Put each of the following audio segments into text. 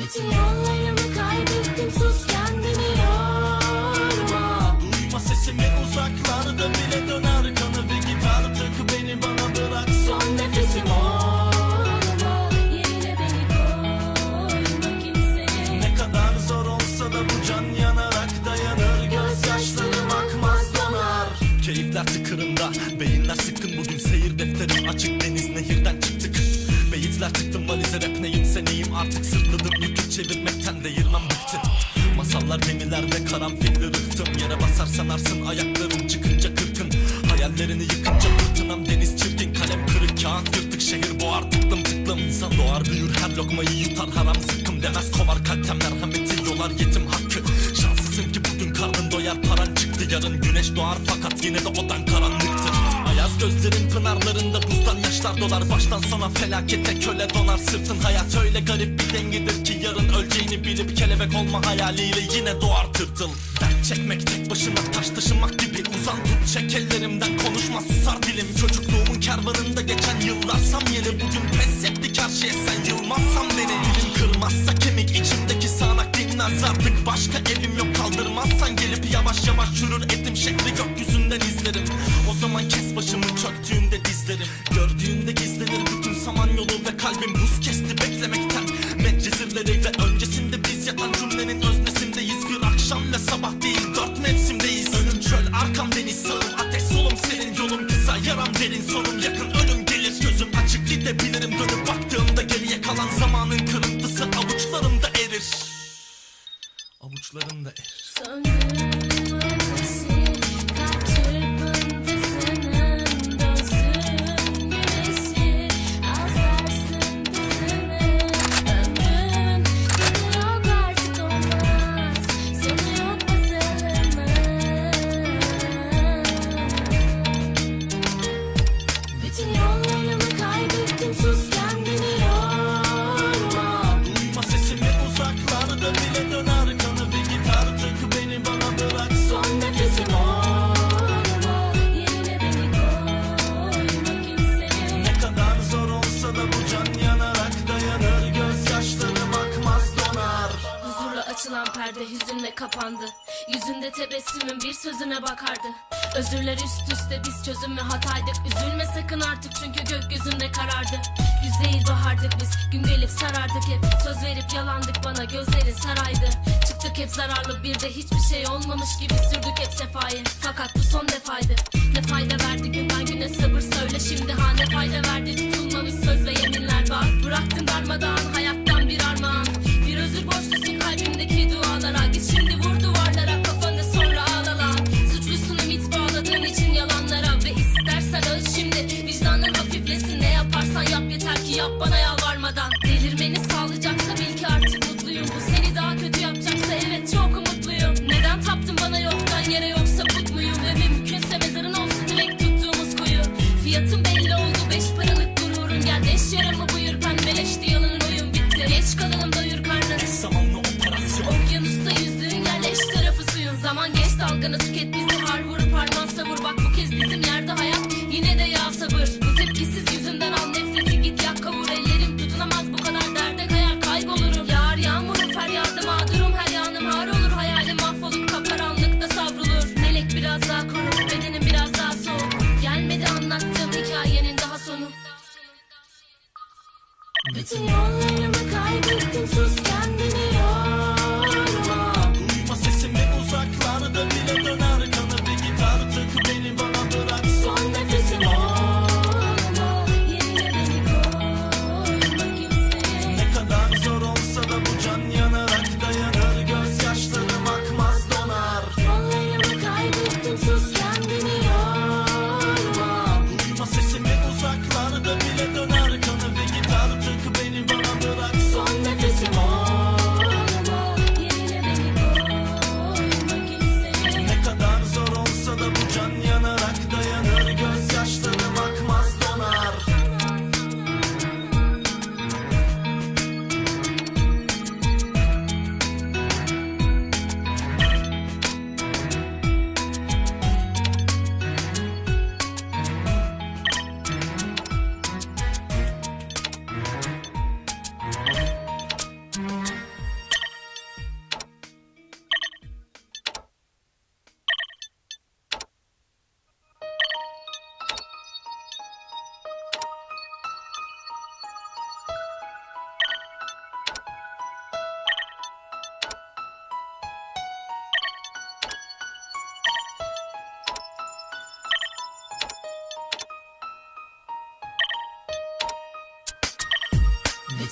Yollarımı kaybettim sus kendini yorma. Duyma sesimi uzaklarda bile döner kanı ve gitar tıkı beni bana bırak. Son nefesim olma Yerine beni koyma kimsenin Ne kadar zor olsa da bu can yanarak dayanır Gözyaşlarım akmaz donar. Keyifler tıkırında Beyinler sıkkın bugün seyir defterim açık Deniz nehirden çıktık Beyitler tıktım valize çevirmekten değirmem bıktı. Masallar gemiler ve karanfilli rıhtım. Yere basar sanarsın ayakların çıkınca kırkın. Hayallerini yıkınca fırtınam deniz çirkin. Kalem kırık kağıt yırtık şehir boğar tıklım tıklım. İnsan doğar büyür her lokmayı yutar haram zıkkım Demez. Kovar kalpten merhameti yolar yetim hakkı. Şanslısın ki bugün karnın doyar paran çıktı. Yarın güneş doğar fakat yine de odan karanlıktır Ayaz gözlerin pınarlarında buzdan yaşlar dolar. Baştan sona felakete köle donar. Sırtın Hayat öyle garip bir dengedir ki yarın öleceğini bilip Kelebek olma hayaliyle yine doğar tırtıl. Dert çekmek tek başına taş taşımak gibi Uzan tut çek ellerimden konuşma susar dilim. Çocukluğumun kervanında geçen yıllar. Samyeli Bugün pes ettik her şeye. Sen yılmazsan beni Dilim kırmazsa kemik içimdeki cümlenin öznesindeyiz. Bir akşam ve sabah değil dört mevsimdeyiz. Önüm çöl arkam deniz. Sağım ateş solum senin yolum kısa yaram derin sonum yakın. Ölüm gelir gözüm açık. Gidebilirim dönüp baktığımda geriye kalan zamanın kırıntısı avuçlarımda erir. Avuçlarımda erir. Söndürün kapandı Yüzünde tebessümün bir sözüne bakardı. Özürler üst üste biz çözüm ve hataydık. Üzülme sakın artık çünkü gökyüzünde karardı. Güz değil bahardık biz gün gelip sarardık hep. Söz verip yalandık bana gözlerin saraydı. Çıktık hep zararlı bir de hiçbir şey olmamış gibi sürdük hep sefayı. Fakat bu son defaydı. Ne istersen öl şimdi. Vicdanın hafiflesin Ne yaparsan yap. Yeter ki yap bana yalvarmadan. Delirmeni sağlayacaksa bil ki artık mutluyum. Bu seni daha kötü yapacaksa evet çok umutluyum. Neden taptın bana yoktan yere yoksa put muyum? Ve mümkünse mezarın olsun dilek tuttuğumuz kuyu. Fiyatın belli oldu beş paralık gururun Gel deş yaramı buyur pembeleşti yalın oyun bitti. Geç kalalım doyur karnını. Zamanlı operasyon Okyanusta yüzdüğün yerleş tarafı suyun. Zaman geç dalganı tüket bizi har vurup harman savur. Bak bu kez bizim yerde bütün yollarımı kaybettim sus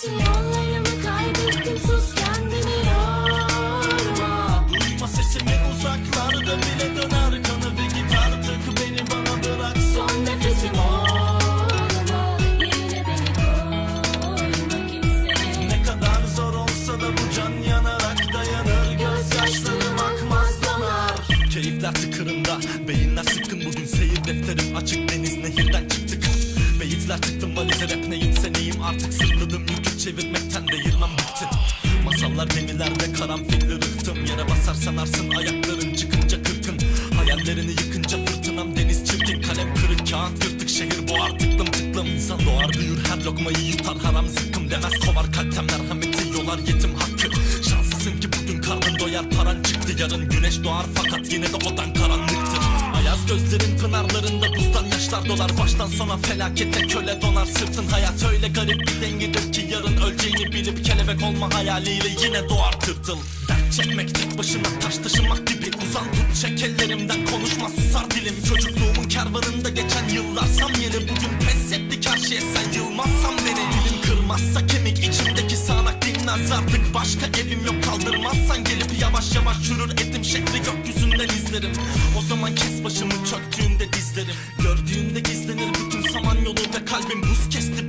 yollarımı kaybettim sus kendini yorma. Duyma sesimi uzaklarda bile döner kanı ve git artık beni bana bırak. Son nefesim olma Yerine beni koyma kimse Ne kadar zor olsa da bu can yanarak dayanır Gözyaşlarım akmaz donar Keyifler tıkırında Beyinler sıkkın. Bugün seyir defterim açık Deniz nehirden çıktık Beyitler tıktım valize rap neyim seneyim? Artık sırladım yükü çevirmekten değirmem bitti. Masallar gemilerde karanfilli rıhtım. Yere basar sanarsın ayakların çıkınca kırkın. Hayallerini yıkınca fırtınam deniz çirkin. Kalem kırık kağıt yırtık şehir boğar tıklım tıklım. İnsan doğar büyür her lokmayı yutar haram zıkkım Demez. Kovar kalpten merhameti yolar yetim hakkı. Şanslısın ki bugün karnın doyar paran çıktı Yarın güneş doğar. Fakat yine de odan karanlıktır. Ayaz gözlerin pınarlarında buzdan yaşlar dolar Baştan sona felakete köle donar. Sırtın Hayat öyle garip bir dengedir ki yarın öleceğini bilip Kelebek olma hayaliyle yine doğar tırtıl. Dert çekmek tek başına taş taşımak gibi Uzan tut. Çek ellerimden konuşma susar dilim. Çocukluğumun kervanında geçen yıllar samyeli Bugün pes ettik her şeye sen yılmazsan beni. Dilim kırmazsa kemik içimdeki sağanak dinmez artık Başka evim yok kaldırmazsan gelip yavaş yavaş çürür etim. Şekli gökyüzünden izlerim. O zaman kes başımı çöktüğünde dizlerim. Gördüğünde kalbim buz kesti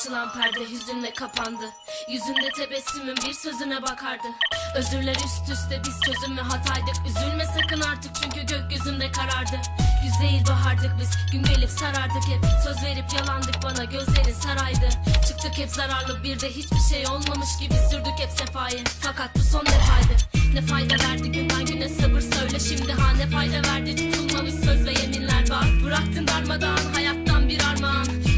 açılan perde hüzünle kapandı. Yüzünde tebessümün bir sözüne bakardı. Özürler üst üste biz çözüm ve hataydık. Üzülme sakın artık çünkü gökyüzünde karardı. Yüz değil bahardık biz gün gelip sarardık hep. Söz verip yalandık bana gözlerin saraydı. Çıktık hep zararlı bir de hiçbir şey olmamış gibi Sürdük hep sefayı. Fakat bu son defaydı. Ne fayda verdi günden güne sabır söyle. Şimdi ha Ne fayda verdi tutulmamış söz ve yeminler bak Bıraktın darmadağın hayattan bir armağan.